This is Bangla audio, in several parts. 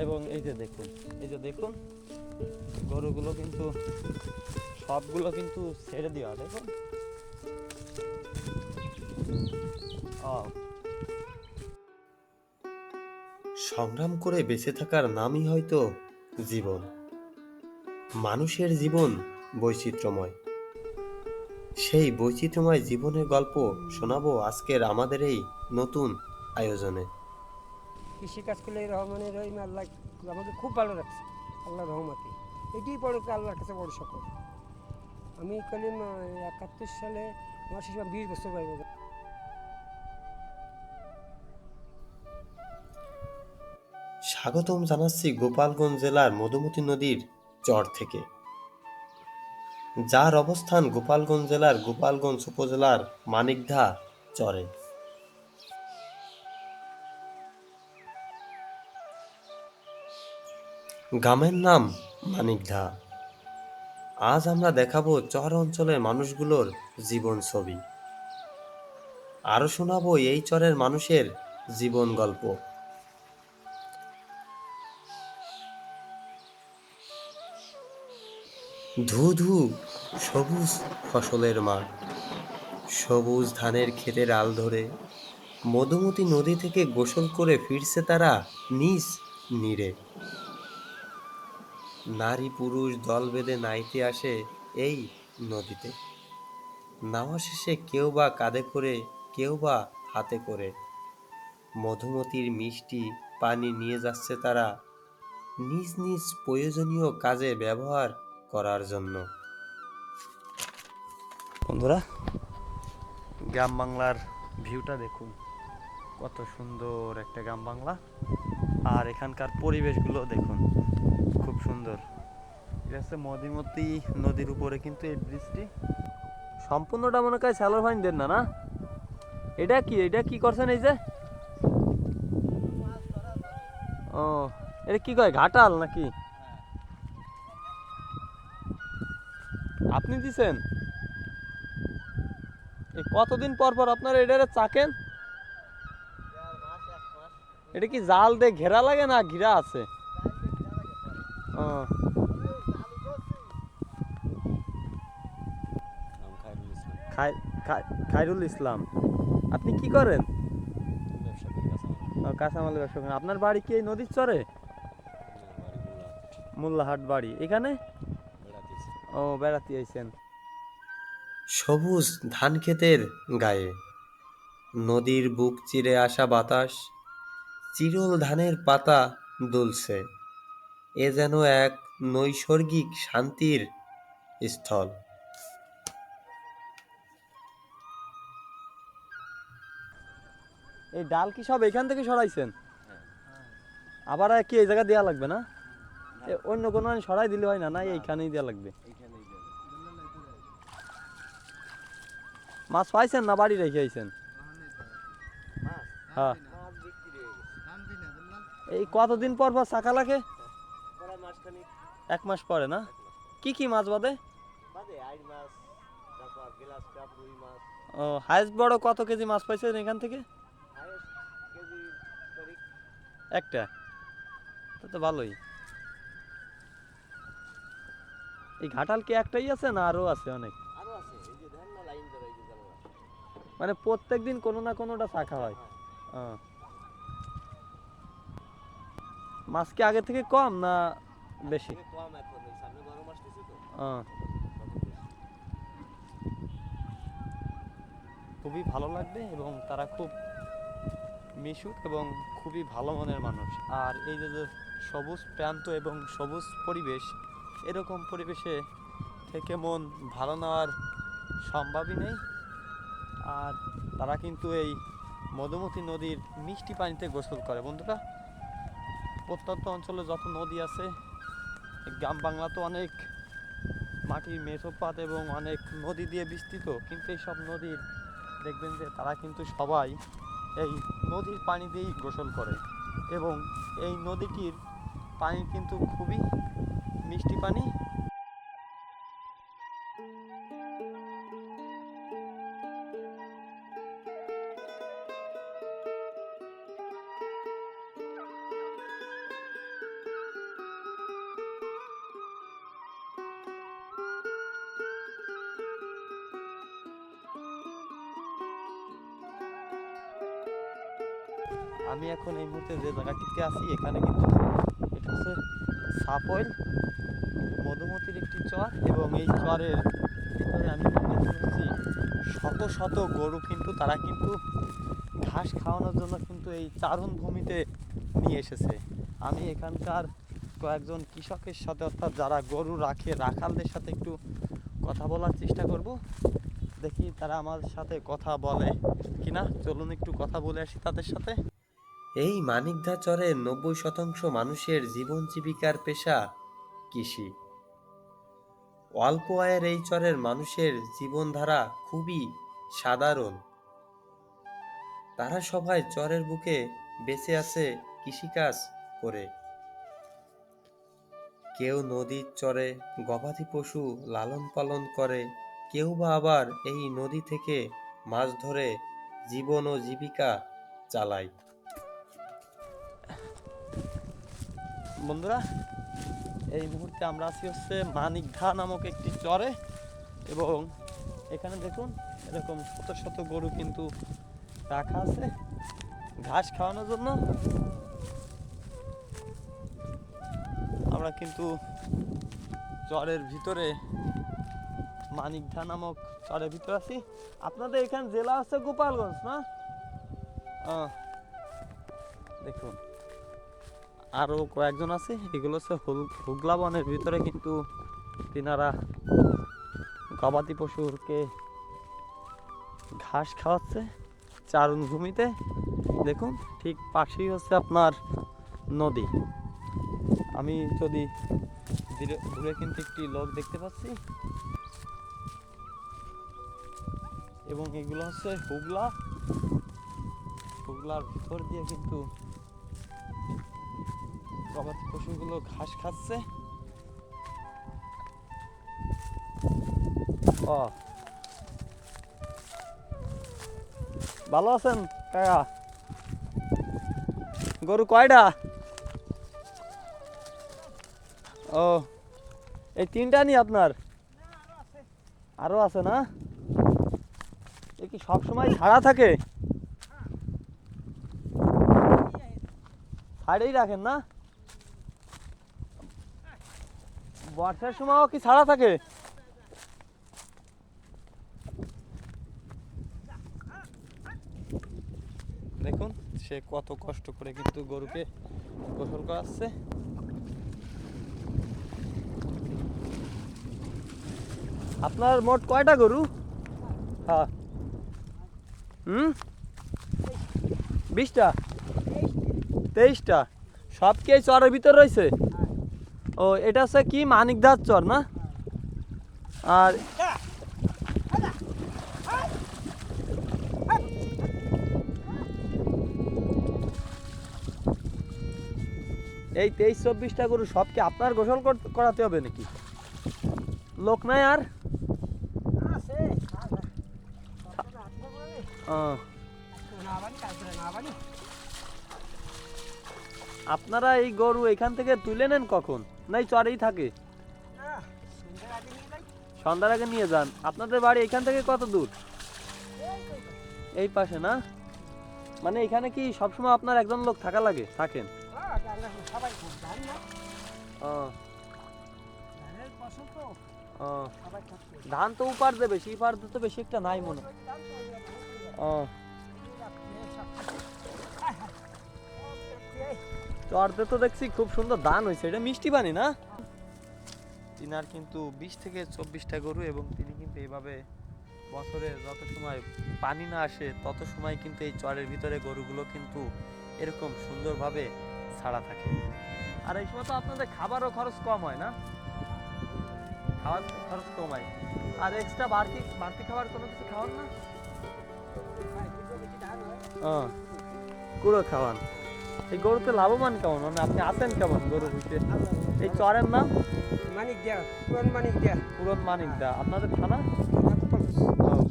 এবং এই যে দেখুন, এই যে দেখুন, গরুগুলো কিন্তু সবগুলো কিন্তু ছেড়ে দেওয়া, দেখুন। সংগ্রাম করে বেঁচে থাকার নামই হয়তো জীবন। মানুষের জীবন বৈচিত্র্যময়। সেই বৈচিত্র্যময় জীবনের গল্প শোনাবো আজকের আমাদের এই নতুন আয়োজনে। কৃষিকাজ করলে রহমানের রহিম, আল্লাহ আমাকে খুব ভালো রাখছে, আল্লাহ রহমতে। এটাই বড় আল্লাহর কাছে বড় সকল আমি কলিম একাত্তর সালে আমার সময় বিশ বছর বয়স স্বাগতম জানাচ্ছি গোপালগঞ্জ জেলার মধুমতি নদীর চর থেকে। যার অবস্থান গোপালগঞ্জ জেলার গোপালগঞ্জ উপজেলার মানিকধা চরে। গ্রামের নাম মানিকধা আজ আমরা দেখাবো চর অঞ্চলের মানুষগুলোর জীবন ছবি। আরও শোনাবো এই চরের মানুষের জীবন গল্প। ধু ধু সবুজ ফসলের মাঠ, সবুজ ধানের ক্ষেতের আল ধরে, মধুমতি নদী থেকে গোসল করে ফিরছে তারা নিজ নীরে। নারী পুরুষ দল বেঁধে নাইতে আসে এই নদীতে। নাওয়া শেষে কেউ বা কাঁধে করে, কেউ বা হাতে করে। মধুমতির মিষ্টি পানি নিয়ে যাচ্ছে তারা নিজ নিজ প্রয়োজনীয় কাজে ব্যবহার করার জন্য। বন্ধুরা, গ্রাম বাংলার ভিউটা দেখুন। কত সুন্দর একটা গ্রাম বাংলা। আর এখানকার পরিবেশগুলো দেখুন। খুব সুন্দর। এটা হচ্ছে মধুমতি নদীর উপরে কিন্তু এই ব্রিজটি। সম্পূর্ণটা মনে হয় স্যালোর ফাইন দেন না না? এটা কি? এটা কি করছেন এই যে? ও, এটা কি কয়, ঘাটাল নাকি? আপনি দিছেন? কতদিন পর পর আপনারা এটারে চাকেন? এটা কি জাল দিয়ে ঘেরা লাগে না? ঘিরা আছে। খায়রুল ইসলাম আপনি কি করেন? ও, কাঁচামালের ব্যবসা করেন। আপনার বাড়ি কি এই নদীর চরে? মোল্লাহাট বাড়ি। এখানে? ও বেড়াতে আইছেন। সবুজ ধান ক্ষেতের গায়ে নদীর বুক চিরে আসা বাতাস চিরল ধানের পাতা দুলছে। এ যেন এক নৈসর্গিক শান্তির স্থল। এই ডাল কি সব এখান থেকে সরাইছেন? আবার কি এই জায়গা দেওয়া লাগবে না? অন্য কোনো সরাই দিলে হয় না না এইখানেই দেওয়া লাগবে? মাছ পাইছেন না বাড়ি রেখে আইছেন? হ্যাঁ। এই কতদিন পর পর চাকা লাগে? এক মাস পরে না? কি কি মাছ বাদে? ও হাইস্ট বড় কত কেজি মাছ পাইছেন এখান থেকে? একটা? তা তো ভালোই। এই ঘাটাল কি একটাই আছে না আরও আছে অনেক? মানে প্রত্যেক দিন কোনো না কোনোটা শাখা হয়। মাছ কি আগে থেকে কম না বেশি। খুবই ভালো লাগবে এবং তারা খুব মিশুক এবং খুবই ভালো মনের মানুষ। আর এই যে সবুজ প্রান্ত এবং সবুজ পরিবেশ, এরকম পরিবেশে থেকে মন ভালো নেওয়ার সম্ভবই নেই। আর তারা কিন্তু এই মধুমতি নদীর মিষ্টি পানিতে গোসল করে। বন্ধুরা, প্রত্যন্ত অঞ্চলে যত নদী আছে গ্রাম বাংলা তো অনেক মাটির মেঠোপাত এবং অনেক নদী দিয়ে বিস্তৃত। কিন্তু এই সব নদীর দেখবেন যে তারা কিন্তু সবাই এই নদীর পানি দিয়েই গোসল করে এবং এই নদীটির পানি কিন্তু খুবই মিষ্টি পানি আমি এখন এই মুহূর্তে যে জায়গাটিতে আছি, এখানে কিন্তু এটা হচ্ছে সাপোয়েল মধুমতির একটি চর এবং এই চরের ভিতরে আমি পাচ্ছি শত শত গরু কিন্তু, তারা কিন্তু ঘাস খাওয়ানোর জন্য কিন্তু এই চারণ ভূমিতে নিয়ে এসেছে। আমি এখানকার কয়েকজন কৃষকের সাথে, অর্থাৎ যারা গরু রাখে, রাখালদের সাথে একটু কথা বলার চেষ্টা করব। দেখি তারা আমার সাথে কথা বলে কিনা। চলুন একটু কথা বলে আসি তাদের সাথে। এই মানিকদা চরের নব্বই শতাংশ মানুষের জীবন জীবিকার পেশা কৃষি। অল্প আয়ের এই চরের মানুষের জীবনধারা খুবই সাধারণ। তারা সবাই চরের বুকে বেঁচে আছে কৃষিকাজ করে। কেউ নদীর চরে গবাদি পশু লালন পালন করে, কেউ বা আবার এই নদী থেকে মাছ ধরে জীবন ও জীবিকা চালায়। বন্ধুরা, এই মুহূর্তে আমরা আছি হচ্ছে মানিকঘা নামক একটি চরে এবং এখানে দেখুন, এরকম শত শত গরু কিন্তু রাখা আছে ঘাস খাওয়ানোর জন্য। আমরা কিন্তু চরের ভিতরে মানিকঘা নামক চরের ভিতরে আছি। আপনাদের এখানে জেলা আছে গোপালগঞ্জ, না? দেখুন। আরও কয়েকজন আছে, এগুলো হচ্ছে হুগলা বনের ভিতরে কিন্তু তিনারা গবাদি পশুরকে ঘাস খাওয়াচ্ছে চারণ ভূমিতে দেখুন, ঠিক পাশেই হচ্ছে আপনার নদী। আমি যদি দূরে কিন্তু একটি লোক দেখতে পাচ্ছি। এবং এগুলো হচ্ছে হুগলা। হুগলার ভিতর দিয়ে কিন্তু গবাদি পশুগুলো ঘাস খাচ্ছে। ও। ভালো আছেন কাকা? গরু কয়টা? ও, এই তিনটা নি আপনার? আরও আছে না? এ কি সব সময় ছাড়া থাকে? ছাড়েই রাখেন না? বর্ষার সময়ও কি ছাড়া থাকে? দেখুন সে কত কষ্ট করে কিন্তু গরুকে গোসল করাচ্ছে। আপনার মোট কয়টা গরু? হ্যাঁ। হুম? বিশটা? তেইশটা। সব কি চরের ভিতর রয়েছে? ও, এটা হচ্ছে কি? মানিকদার চর, না? আর এই তেইশ চব্বিশটা গরু সবকে আপনার গোসল করাতে হবে নাকি? লোক নাই আর? আপনারা এই গরু এখান থেকে তুলে নেন কখন? নাই চরেই থাকে। সন্ধ্যার আগে নিয়ে যান। আপনাদের বাড়ি এখান থেকে কত দূর? এই পাশে না? মানে এখানে কি সবসময় আপনার একজন লোক থাকা লাগে, থাকেন? ধান ও। তো ও উপার দেবে সেই পার তো বেশি একটা নাই মনে হয়। চরতে তো দেখছি খুব সুন্দর ধান হয়েছে। এটা মিষ্টি পানি না? তিনার কিন্তু বিশ থেকে চব্বিশটা গরু এবং তিনি কিন্তু এইভাবে বছরে যত সময় পানি না আসে তত সময় কিন্তু এই চরের ভিতরে গরুগুলো কিন্তু এরকম সুন্দরভাবে ছাড়া থাকে। আর এই সময় তো আপনাদের খাবারও খরচ কম হয় না? খাওয়ার খরচ কম হয়। আর এক্সট্রা বাড়তি বাড়তি খাবার কোনো কিছু খাওয়ান না? ও কুড়ো খাওয়ান। এই গরুতে লাভবান কেমন? মানে আপনি আছেন কেমন গরু হইতে এই চরের নাম? মানিক দেয়া পুরান মানিক দেয়া। পুরন মানিক দা। আপনাদের থানা?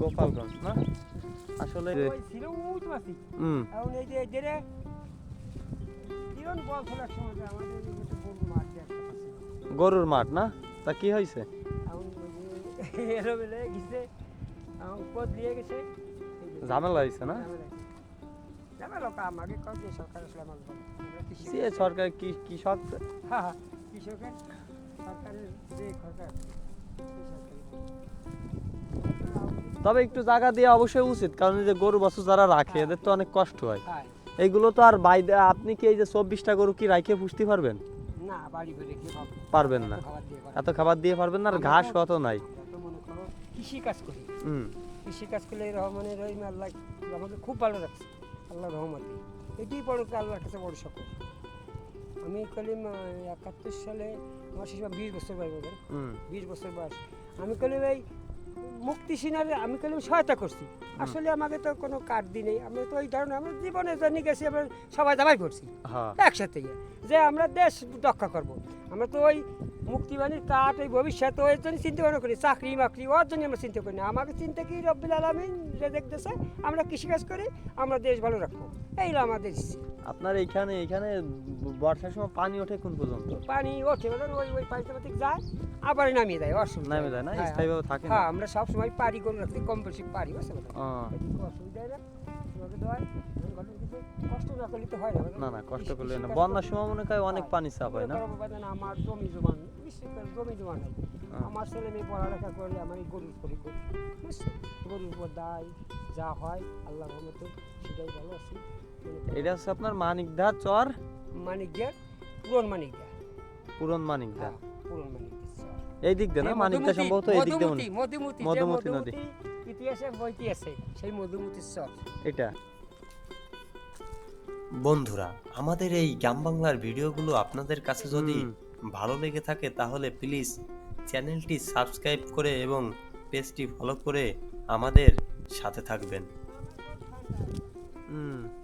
গোপালগঞ্জ। না? আসলে ওই ছিল উঁচ মাসি হুম। এখন এই যে জেরে কিরণ বল খেলার সময় আমাদের বড় মাঠ গরুর মাঠ না? তা কি হয়েছে? বেলে গেছে এখন দিয়ে গেছে। ঝামেলা হয়েছে না? ঝামেলা যে সরকার আসলে আমার কি কৃষক হ্যাঁ হ্যাঁ কৃষকের সরকারের যে সরকার সেই সরকারি বলে। তবে একটু জায়গা দেওয়া অবশ্যই উচিত কারণ এই যে গরু বাছুর যারা রাখে এদের তো অনেক কষ্ট হয়। হ্যাঁ। এইগুলো তো আর বাইরে আপনি কি এই যে চব্বিশটা গরু কি রাইখে পুষতে পারবেন? পারবেন না। দিয়ে। এত খাবার দিয়ে পারবেন না আর ঘাস কত নাই। কৃষি কাজ করি হুম। কৃষি কাজ করলে রহমানের রহিম আল্লাহ আমাকে খুব ভালো রাখছে। আল্লাহ রহমতে। এটাই বড় আল্লাহর কাছে বড় সকল। আমি কলিম একাত্তর সালে আমার শেষ বিশ বছর বয়স হুম। বিশ বছর বয়স। আমি কলিম এই মুক্তি সিনারে আমি কলিম সহায়তা করছি। আসলে আমাকে তো কোনো কার্ড দিই নেই। আমি তো ওই ধরনের আমার জীবনে জানি গেছি আমরা সবাই দাবাই করছি। হ্যাঁ। একসাথে গিয়ে। যে আমরা দেশ রক্ষা করব। আমরা তো ওই মুক্তিবাণীর কাঠ ওই ভবিষ্যৎ ওই জন্য চিন্তা ভাবনা করি। চাকরি বাকরি ওর জন্য আমরা চিন্তা করি না। আমাকে চিন্তা কি রব্বিল আলমিন রেজেক দেশে আমরা কৃষিকাজ করি আমরা দেশ ভালো রাখব। এইগুলো আমাদের আপনার এইখানে এইখানে বর্ষার সময় পানি ওঠে কোন পর্যন্ত? পানি ওঠে মানে ওই ওই পানিতে পাতি যায় আবার নামিয়ে দেয় অসুবিধা নামে যায় না? হ্যাঁ, স্থায়ীভাবে থাকে না? হ্যাঁ আমরা সব সময় পারি করে রাখতে কম বেশি পারি বুঝতে এদিকে অসুবিধা না তোমাকে আমি বললাম কিছু না। করলে না কষ্ট করলে না। বন্যার সময় মনে হয় অনেক। পানি চাপ হয় না? আমার জমি জমা নেই বিশেষ করে জমি জমা নাই। হ্যাঁ। আমার ছেলে মেয়ে পড়ালেখা করে আমার এই গরুর করি করি গরুর উপর দায় যা হয় আল্লাহ রহমতে সেটাই ভালো আছি। এটা হচ্ছে আপনার মানিকদা চর? মানিক গিয়া পুরন মানিক গিয়া পুরন মানিকদা হ্যাঁ পুরন মানিক গিয়া এই দিক দিয়ে না? মানিকদা সম্ভবত এই দিক দিয়ে মধুমতি মধুমতি মধুমতি নদী। ইতিহাসে বইটি আছে সেই মধুমতির চর। এটা? বন্ধুরা আমাদের এই গ্রাম বাংলার ভিডিওগুলো আপনাদের কাছে যদি ভালো লেগে থাকে তাহলে প্লিজ চ্যানেলটি সাবস্ক্রাইব করে এবং পেজটি ফলো করে আমাদের সাথে থাকবেন। হুম।